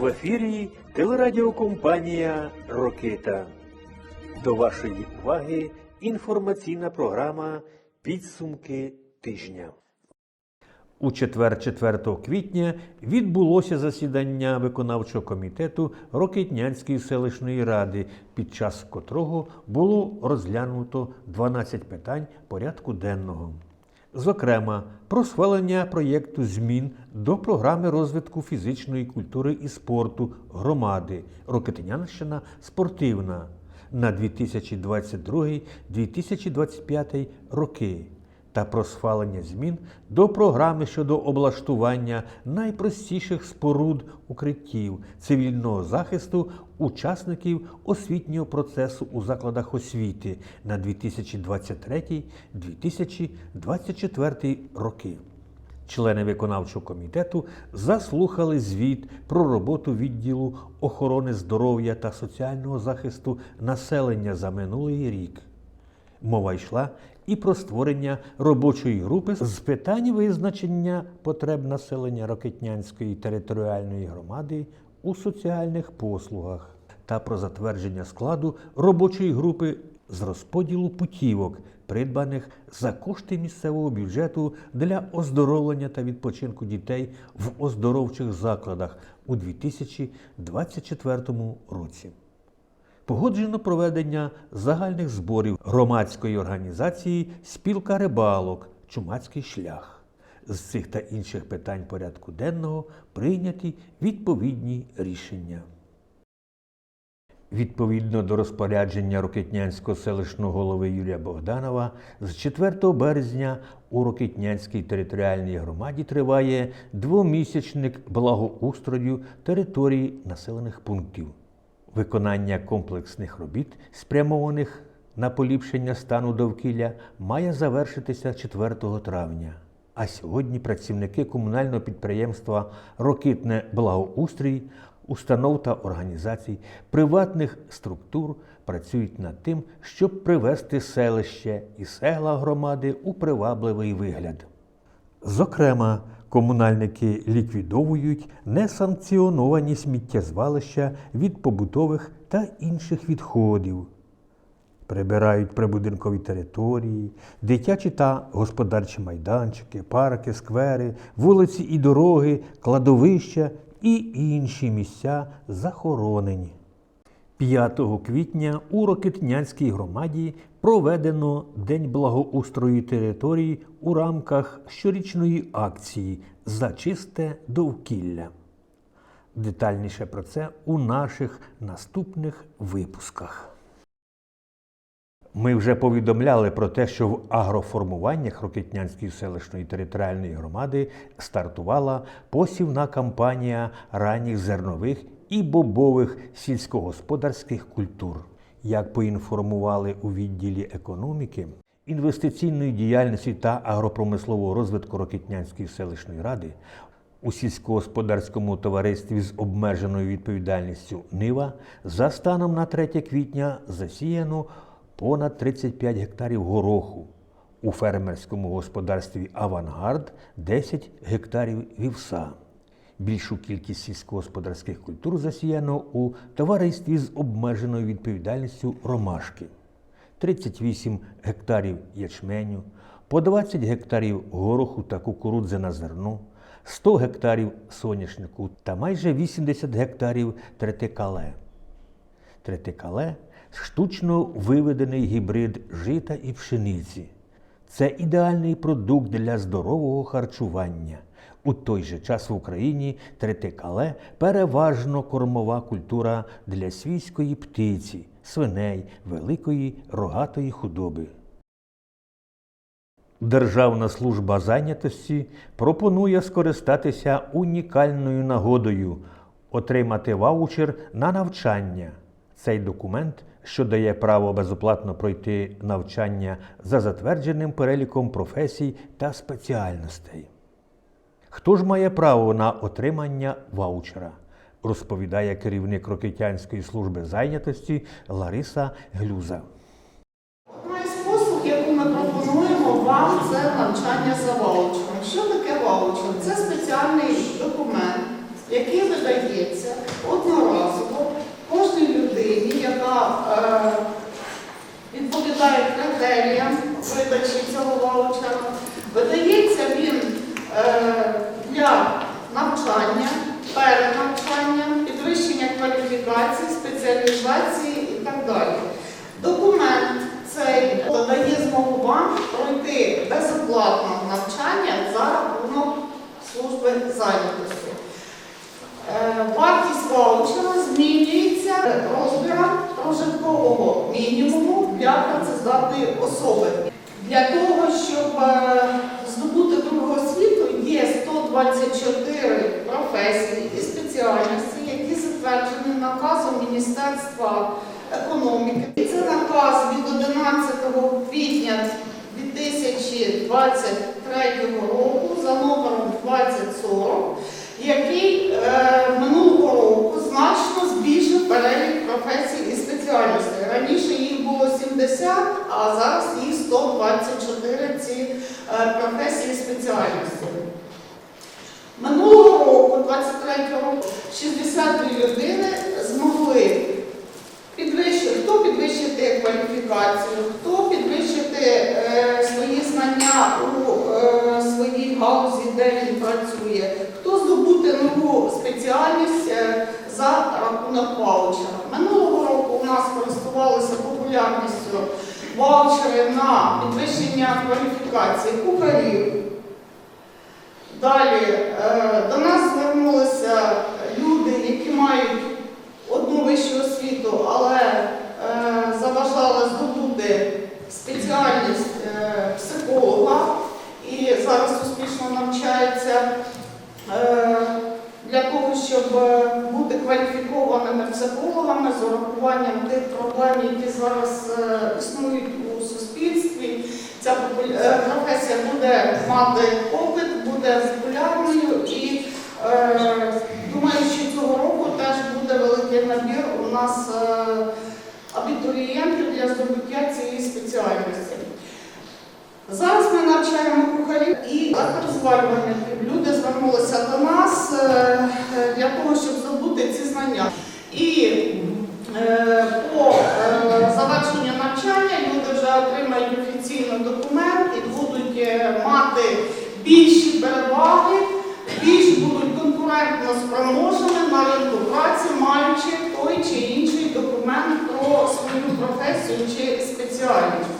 В ефірі телерадіокомпанія Рокита. До вашої уваги інформаційна програма Підсумки тижня. У четвер 4 квітня відбулося засідання виконавчого комітету Рокитнянської селищної ради, під час котрого було розглянуто 12 питань порядку денного. Зокрема, про схвалення проєкту змін до програми розвитку фізичної культури і спорту громади Рокитнянщина спортивна на 2022-2025 роки та про схвалення змін до програми щодо облаштування найпростіших споруд укриттів цивільного захисту учасників освітнього процесу у закладах освіти на 2023-2024 роки. Члени виконавчого комітету заслухали звіт про роботу відділу охорони здоров'я та соціального захисту населення за минулий рік. Мова йшла і про створення робочої групи з питань визначення потреб населення Рокетнянської територіальної громади у соціальних послугах та про затвердження складу робочої групи з розподілу путівок, придбаних за кошти місцевого бюджету для оздоровлення та відпочинку дітей в оздоровчих закладах у 2024 році. Погоджено проведення загальних зборів громадської організації Спілка рибалок Чумацький шлях. З цих та інших питань порядку денного прийняті відповідні рішення. Відповідно до розпорядження Рокитнянського селищного голови Юрія Богданова, з 4 березня у Рокитнянській територіальній громаді триває двомісячник благоустрою території населених пунктів. Виконання комплексних робіт, спрямованих на поліпшення стану довкілля, має завершитися 4 травня. А сьогодні працівники комунального підприємства Рокитне благоустрій, установ та організацій, приватних структур працюють над тим, щоб привести селище і села громади у привабливий вигляд. Зокрема, комунальники ліквідовують несанкціоновані сміттєзвалища від побутових та інших відходів, прибирають прибудинкові території, дитячі та господарчі майданчики, парки, сквери, вулиці і дороги, кладовища і інші місця захоронені. 5 квітня у Рокитнянській громаді проведено День благоустрою території у рамках щорічної акції за чисте довкілля. Детальніше про це у наших наступних випусках. Ми вже повідомляли про те, що в агроформуваннях Рокитнянської селищної територіальної громади стартувала посівна кампанія ранніх зернових і бобових сільськогосподарських культур. Як поінформували у відділі економіки, інвестиційної діяльності та агропромислового розвитку Рокитнянської селищної ради у сільськогосподарському товаристві з обмеженою відповідальністю Нива за станом на 3 квітня засіяно понад 35 гектарів гороху. У фермерському господарстві Авангард 10 гектарів вівса. Більшу кількість сільськогосподарських культур засіяно у товаристві з обмеженою відповідальністю ромашки. 38 гектарів ячменю, по 20 гектарів гороху та кукурудзи на зерно, 100 гектарів соняшнику та майже 80 гектарів третикале. Третикале штучно виведений гібрид жита і пшениці. Це ідеальний продукт для здорового харчування. У той же час в Україні третикале переважно кормова культура для свійської птиці, свиней, великої рогатої худоби. Державна служба зайнятості пропонує скористатися унікальною нагодою отримати ваучер на навчання. Цей документ, що дає право безоплатно пройти навчання за затвердженим переліком професій та спеціальностей. Хто ж має право на отримання ваучера? розповідає керівник Рокитянської служби зайнятості Лариса Глюза. Послуг, яку ми пропонуємо вам, це навчання за ваучером. Що таке ваучер? Це спеціальний документ, який видається одноразово кожній людині, яка е, відповідає критеріям видачі цього ваучера. Видається він е, для навчання, перед навчанням, підвищення кваліфікації, спеціалізації і так далі. Документ цей дає змогу вам пройти безоплатне навчання за рахунок служби зайнятості. Е, Вартість ваучера змінюється розміром прожиткового мінімуму для працездатної особи. Для того, щоб е, здобути другу освіту, є 124 професії і спеціальності, які затверджені наказом Міністерства економіки. І Це наказ від 11 квітня 2023 року за номером 2040, який е, минулого року значно збільшив перелік професій і спеціальностей. Раніше їх було 70, а зараз їх 124 ці е, професії спеціальності. Минулого року, 23 року, 62 людини змогли підвищити, хто підвищити кваліфікацію, хто підвищити е, свої знання у е, своїй галузі, де він працює, хто здобути нову спеціальність е, за рахунок ваучера. Минулого року у нас користувалися популярністю ваучери на підвищення кваліфікації кухарів. Далі е, до нас звернулися люди, які мають одну вищу освіту, але е, заважали спеціальність е, психолога і зараз успішно навчаються е, для того, щоб е, бути кваліфікованими психологами з урахуванням тих проблем, які зараз існують у суспільстві. Ця професія буде мати попит, буде популярною і думаю, що цього року теж буде великий набір у нас е, абітурієнтів для здобуття цієї спеціальності. Зараз ми навчаємо кухарів і електрозварювальників. Люди звернулися до нас е, е, для того, щоб здобути ці знання. І е, по е, завершенню навчання люди вже отримають офіційний документ і будуть е, мати більші переваги, більш будуть конкурентно спроможними на ринку праці, маючи той чи інший документ про свою професію чи спеціальність.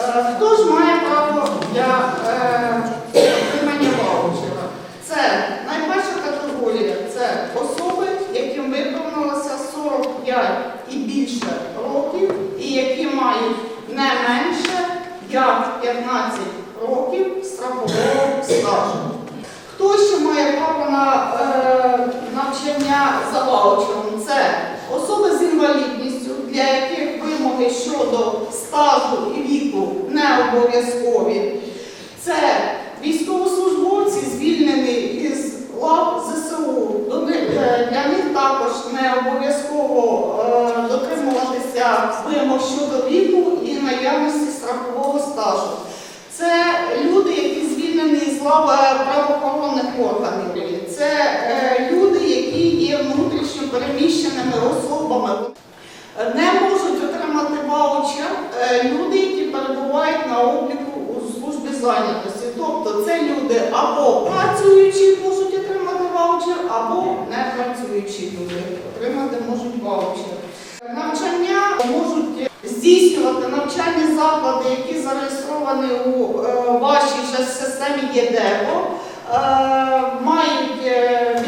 Е, Хто ж має право для е, отримання ваучера? Це найперша категорія це особи, яким виповнилося 45 і більше років, і які мають не менше як 15 років страхового стажу. Хто ще має право на е, навчання за? Це особи з інвалідністю, для яких вимоги щодо стажу і віку не обов'язкові. Це військовослужбовці, звільнені із лав ЗСУ. Е, Для них також не обов'язково е, дотримуватися вимог щодо віку і наявності страхового стажу. Це люди, які звільнені з лав е, правоохоронних органів. Це люди, переміщеними особами. Не можуть отримати ваучер е, люди, які перебувають на обліку у службі зайнятості. Тобто це люди або працюючі можуть отримати ваучер, або не працюючі люди отримати можуть ваучер. Навчання можуть здійснювати навчальні заклади, які зареєстровані у е, вашій же системі ЄДЕВО, е, мають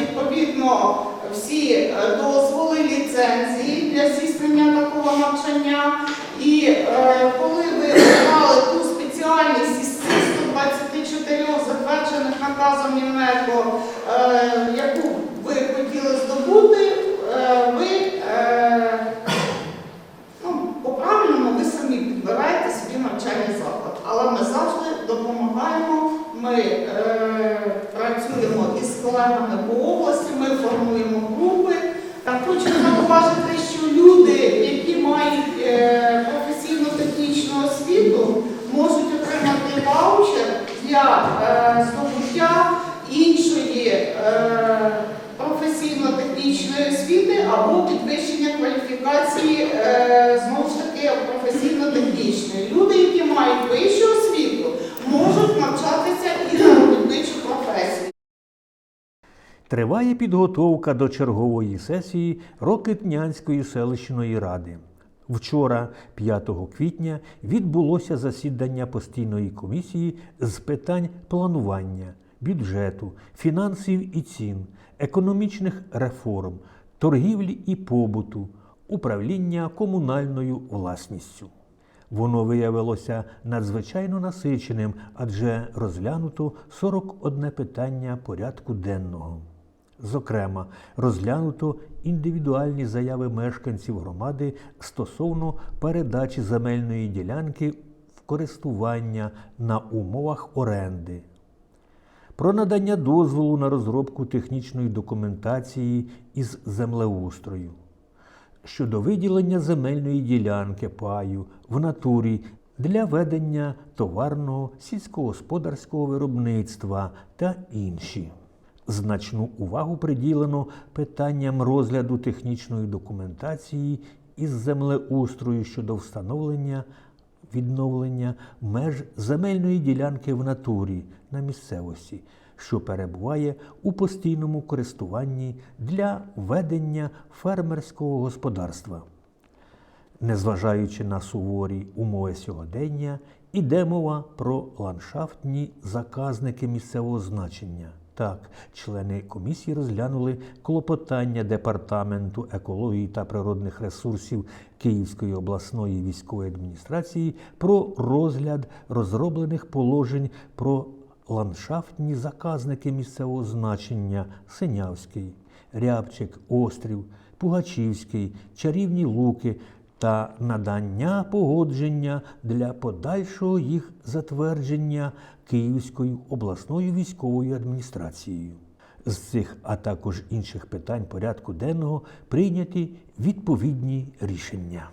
відповідно всі е, дозволи, ліцензії для здійснення такого навчання. І е, коли ви обрали ту спеціальність із 124 затверджених наказом МінЕКО, е, яку ви хотіли здобути, е, ви е, Ну, по-правильному ви самі підбираєте собі навчальний заклад, але ми завжди допомагаємо. Ми е, працюємо із колегами по області, ми формуємо групи. Так, хочу зауважити, що люди, які мають е, професійно-технічну освіту, можуть отримати ваучер для е, здобуття іншої е, професійної Триває підготовка до чергової сесії Рокитнянської селищної ради. Вчора, 5 квітня, відбулося засідання постійної комісії з питань планування, бюджету, фінансів і цін, економічних реформ, торгівлі і побуту, управління комунальною власністю. Воно виявилося надзвичайно насиченим, адже розглянуто 41 питання порядку денного. Зокрема, розглянуто індивідуальні заяви мешканців громади стосовно передачі земельної ділянки в користування на умовах оренди, про надання дозволу на розробку технічної документації із землеустрою щодо виділення земельної ділянки паю в натурі для ведення товарного сільськогосподарського виробництва та інші. Значну увагу приділено питанням розгляду технічної документації із землеустрою щодо встановлення відновлення меж земельної ділянки в натурі на місцевості, що перебуває у постійному користуванні для ведення фермерського господарства. Незважаючи на суворі умови сьогодення, іде мова про ландшафтні заказники місцевого значення. Так, члени комісії розглянули клопотання Департаменту екології та природних ресурсів Київської обласної військової адміністрації про розгляд розроблених положень про ландшафтні заказники місцевого значення Синявський, Рябчик, Острів, Пугачівський, Чарівні Луки та надання погодження для подальшого їх затвердження Київською обласною військовою адміністрацією. З цих, а також інших питань порядку денного прийняті відповідні рішення.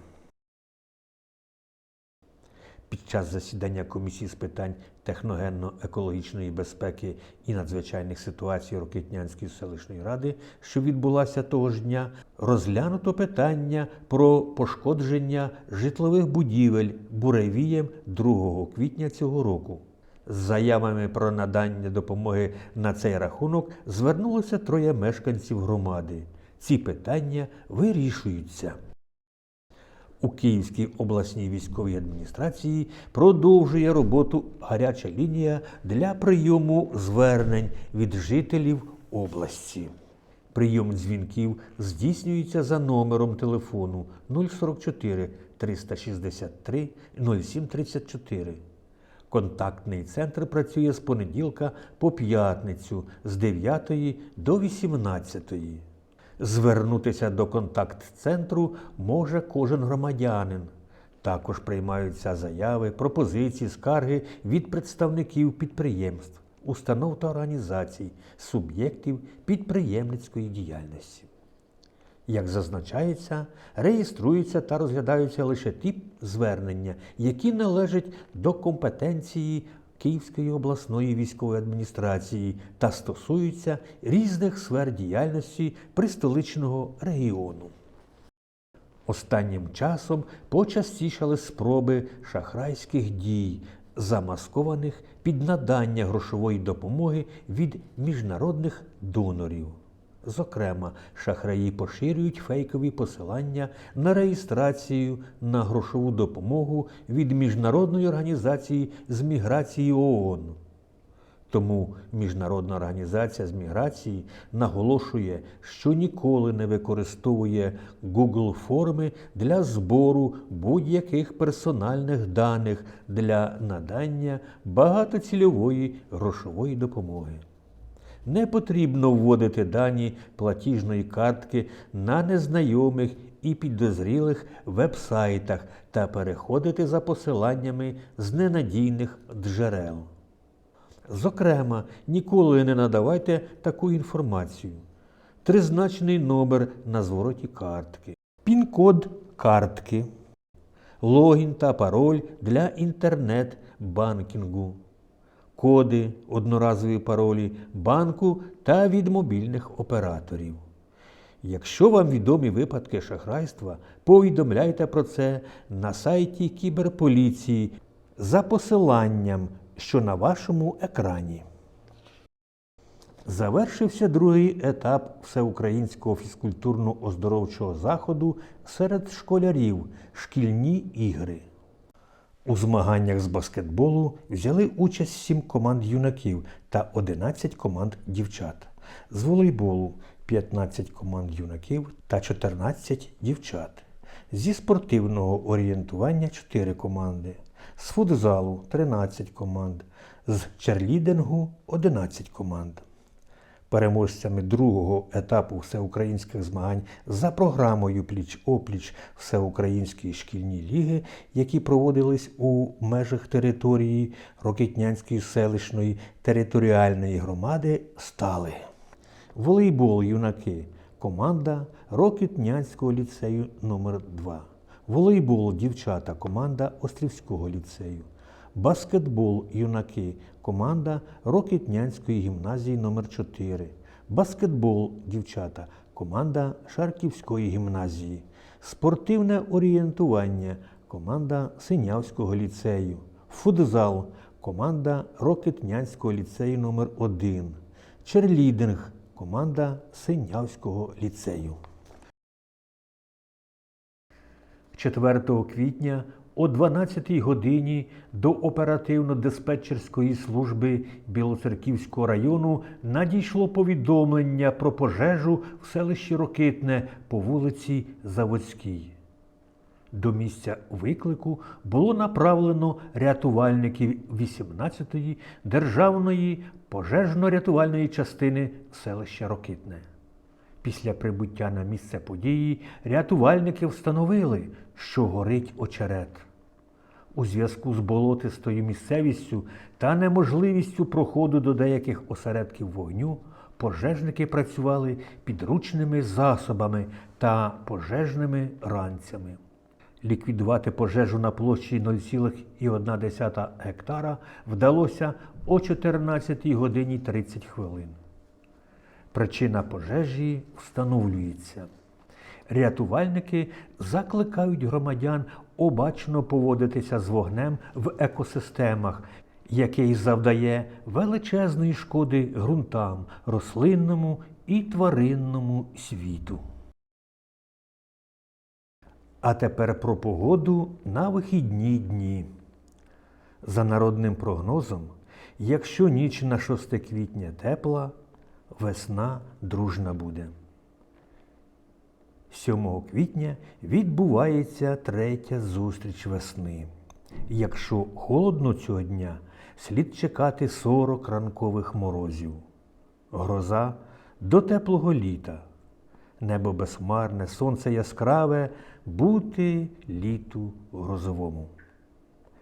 Під час засідання комісії з питань техногенно-екологічної безпеки і надзвичайних ситуацій Рокитнянської селищної ради, що відбулася того ж дня, розглянуто питання про пошкодження житлових будівель буревієм 2 квітня цього року. З заявами про надання допомоги на цей рахунок звернулося троє мешканців громади. Ці питання вирішуються. У Київській обласній військовій адміністрації продовжує роботу гаряча лінія для прийому звернень від жителів області. Прийом дзвінків здійснюється за номером телефону 044 363 0734. Контактний центр працює з понеділка по п'ятницю з 9 до 18. Звернутися до контакт-центру може кожен громадянин. Також приймаються заяви, пропозиції, скарги від представників підприємств, установ та організацій, суб'єктів підприємницької діяльності. Як зазначається, реєструються та розглядаються лише ті звернення, які належать до компетенції Київської обласної військової адміністрації та стосуються різних сфер діяльності пристоличного регіону. Останнім часом почастішали спроби шахрайських дій, замаскованих під надання грошової допомоги від міжнародних донорів. Зокрема, шахраї поширюють фейкові посилання на реєстрацію на грошову допомогу від Міжнародної організації з міграції ООН. Тому Міжнародна організація з міграції наголошує, що ніколи не використовує Google форми для збору будь-яких персональних даних для надання багатоцільової грошової допомоги. Не потрібно вводити дані платіжної картки на незнайомих і підозрілих вебсайтах та переходити за посиланнями з ненадійних джерел. Зокрема, ніколи не надавайте таку інформацію. Тризначний номер на звороті картки, пін-код картки, логін та пароль для інтернет-банкінгу, коди, одноразові паролі банку та від мобільних операторів. Якщо вам відомі випадки шахрайства, повідомляйте про це на сайті кіберполіції за посиланням, що на вашому екрані. Завершився другий етап всеукраїнського фізкультурно-оздоровчого заходу серед школярів шкільні ігри. У змаганнях з баскетболу взяли участь 7 команд юнаків та 11 команд дівчат. З волейболу 15 команд юнаків та 14 дівчат. Зі спортивного орієнтування 4 команди. З футзалу 13 команд. З черлідингу 11 команд. Переможцями другого етапу всеукраїнських змагань за програмою Пліч-опліч Всеукраїнської шкільні ліги, які проводились у межах території Рокитнянської селищної територіальної громади, стали. Волейбол юнаки, команда Рокитнянського ліцею номер 2 волейбол дівчата, команда Острівського ліцею, баскетбол юнаки, команда Рокитнянської гімназії номер 4 баскетбол дівчата, команда Шарківської гімназії, спортивне орієнтування, команда Синявського ліцею, футзал, команда Рокитнянського ліцею номер 1 черлідинг, команда Синявського ліцею. 4 квітня о 12-й годині до оперативно-диспетчерської служби Білоцерківського району надійшло повідомлення про пожежу в селищі Рокитне по вулиці Заводській. До місця виклику було направлено рятувальників 18-ї державної пожежно-рятувальної частини селища Рокитне. Після прибуття на місце події рятувальники встановили, що горить очерет. У зв'язку з болотистою місцевістю та неможливістю проходу до деяких осередків вогню пожежники працювали підручними засобами та пожежними ранцями. Ліквідувати пожежу на площі 0,1 гектара вдалося о 14 годині 30 хвилин. Причина пожежі встановлюється. Рятувальники закликають громадян обачно поводитися з вогнем в екосистемах, який завдає величезної шкоди ґрунтам, рослинному і тваринному світу. А тепер про погоду на вихідні дні. За народним прогнозом, якщо ніч на 6 квітня тепла, весна дружна буде. 7 квітня відбувається третя зустріч весни. Якщо холодно цього дня, слід чекати 40 ранкових морозів. Гроза до теплого літа. Небо безхмарне, сонце яскраве, бути літу грозовому.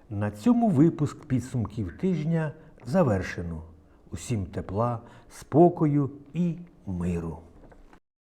На цьому випуск підсумків тижня завершено. Усім тепла, спокою і миру.